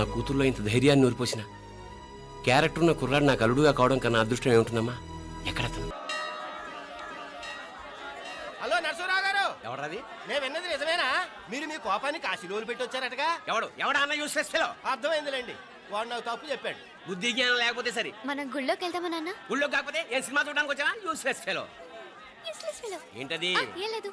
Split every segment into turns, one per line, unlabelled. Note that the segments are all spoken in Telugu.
నా కూతుర్లో ఇంత ధైర్యాన్ని నూరిపోసిన. క్యారెక్టర్ ఉన్న కుర్రాడు నాకు అల్లుడుగా కావడం కన్నా అదృష్టం ఏముంటుందమ్మా? ఎక్కడ అతను
హలో నరసరావు గారు.
ఎవడది
నేను విన్నది నిజమేనా? మీరు మీ కోపాన్ని కాశీలోలు పెట్టి వచ్చారటగా
ఎవడు? ఎవడా అన్న యూస్ ఫెలో
అర్థమైందిలేండి. వాడు నాకు తప్పు చెప్పాడు.
బుద్ధి జ్ఞానం లేకపోతే సరే.
మనం గుళ్ళోకి వెళ్దామా నాన్న?
ఊళ్ళో కాకపోతే ఏం సినిమా చూడడానికి వచ్చానా యూస్ ఫెలో. ఏంటది?
ఆ, ఏం లేదు.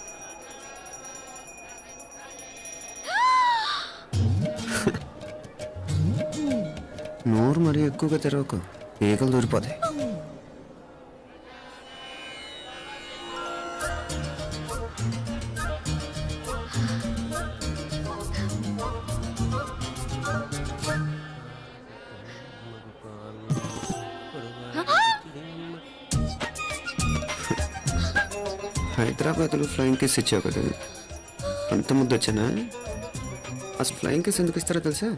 నోరు మరీ ఎక్కువగా తెరవకు. ఏకలు దూరిపోతాయి. హైదరాబాద్లో ఫ్లయింగ్ కేస్ ఇచ్చావు కదా. అంత ముద్దు వచ్చానా అసలు ఫ్లయింగ్ కేస్ ఎందుకు ఇస్తారో తెలుసా?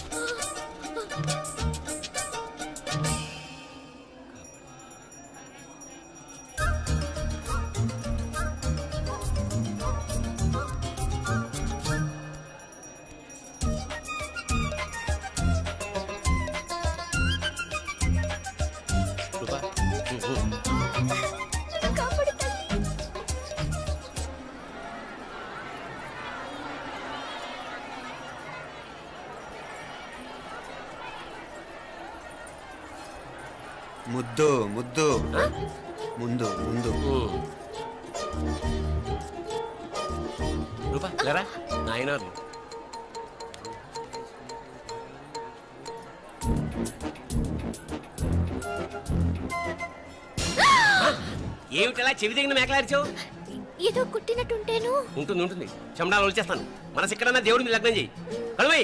ముందు ముందు.
రూపా లేరా? నాయన ఏమిటలా చెవి దగ్గర మేకలారిచావు
ఏదో కుట్టినట్టుంటేను.
ఉంటుంది ఉంటుంది. చెమడాలు వచ్చేస్తాను మనసు ఎక్కడన్నా దేవుడి మీద లగ్నం చేయి. కడుమై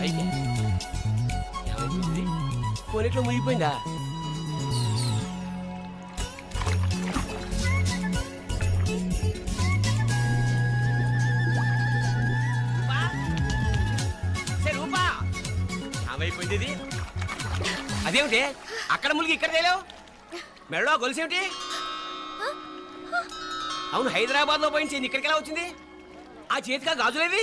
అయితే మునిగిపోయిందా? ఏమైపోయింది ఇది? అదేమిటి? అక్కడ ములిగి ఇక్కడ తేలేవు? మెడలో గొలుసేమిటి అవును హైదరాబాద్లో పోయించింది ఇక్కడికి ఎలా వచ్చింది? ఆ చేతిగా గాజులేవి?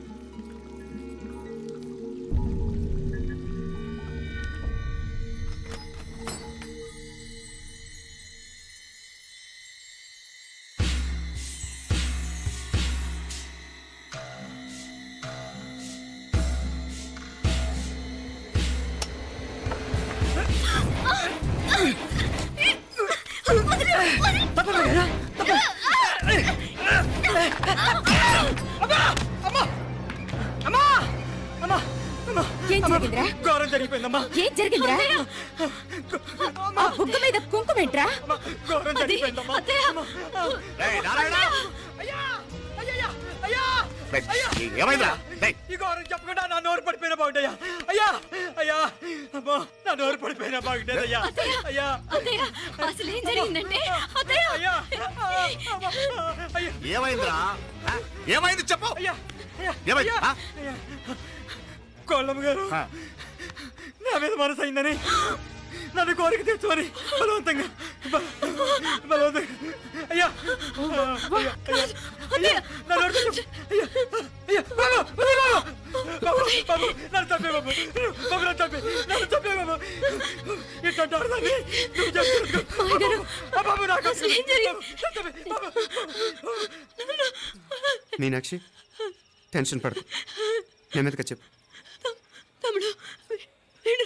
ఘోరం జరిగిపోయిందమ్మా! అయ్యా! అయ్యా!
రేయ్,
ఈ ఘోరం చెప్పకుండా నా నోరు పడిపోయిన బాగుంటాయా అయ్యా! అయ్యా! అమ్మా నా నోరు పడిపోయిన బాగుంటేది అయ్యా! అయ్యా
అత్తయ్య అసలు ఏం జరిగిందంటే
అయ్యా! అయ్యా!
ఏమైందిరా? ఏమైంది చెప్పు!
అయ్యా! అయ్యా!
ఏమైంది?
అయ్యా! కోళ్ళమ్మ గారు. నా మీద మనసు అయిందని. నన్ను కోరిక తెచ్చుకొని బలవంతంగా బలవంతంగా అయ్యా అయ్యా, అయ్యా, అయ్యా. అయ్యా, అయ్యా, బాబు, బాబు. బాబు, బాబు, నన్ను చంపే బాబు. బాబు, నన్ను చంపే, నన్ను చంపే బాబు. ఇట్లాంటి ఆడదాన్ని నువ్వు చేస్తున్నందుకు. బాబు, నాకు? నన్ను.
మీనాక్షి టెన్షన్ పడకు నెమ్మదిగా చెప్పు
తమ్ముడు వీడు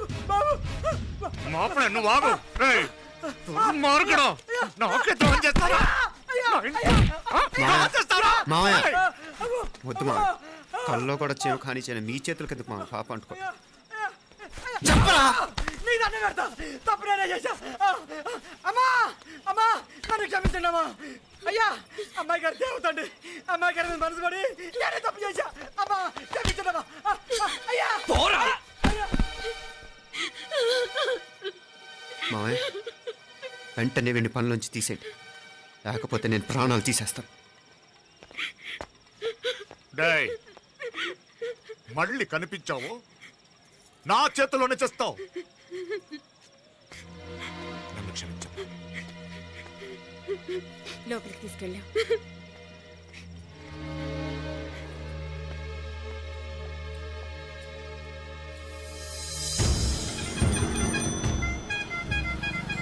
మాపడే నువ్వు ఆగు. రేయ్, దుర్మార్గుడు. నాకే ద్రోహం చేస్తారా?
మావయ్య. వద్దు మా కల్లో కూడా చేవు కానీ చేయను. మీ చేతుల కింద మా పాప అంటుకో.
చెప్పరా? నీ దండ పెడతా తప్పు నేనే చేశా. అమ్మా అమ్మా నన్ను క్షమించండి అమ్మా అయ్యా అమ్మాయి గారు దేవతండి అమ్మాయి గారి మనసు పడి నేనే తప్పు చేశా. అమ్మా క్షమించండి అమ్మా
మావయ్య వెంటనే వెండి పనులోంచి తీసేయండి. లేకపోతే నేను ప్రాణాలు తీసేస్తాను.
డేయ్, మళ్ళీ కనిపించావు? నా చేతిలోనే చేస్తావు? నన్ను క్షమించు
లోపలికి తీసుకెళ్ళాం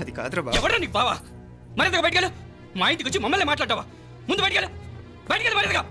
అది కాదురా బాబు.
ఎవరా నీకు బావా? మరింతగా బయటకెళ్ళు. మా ఇంటికి వచ్చి మమ్మల్ని మాట్లాడతావా? ముందు బయటకెళ్ళు. బయటకెళ్ళు మరింతగా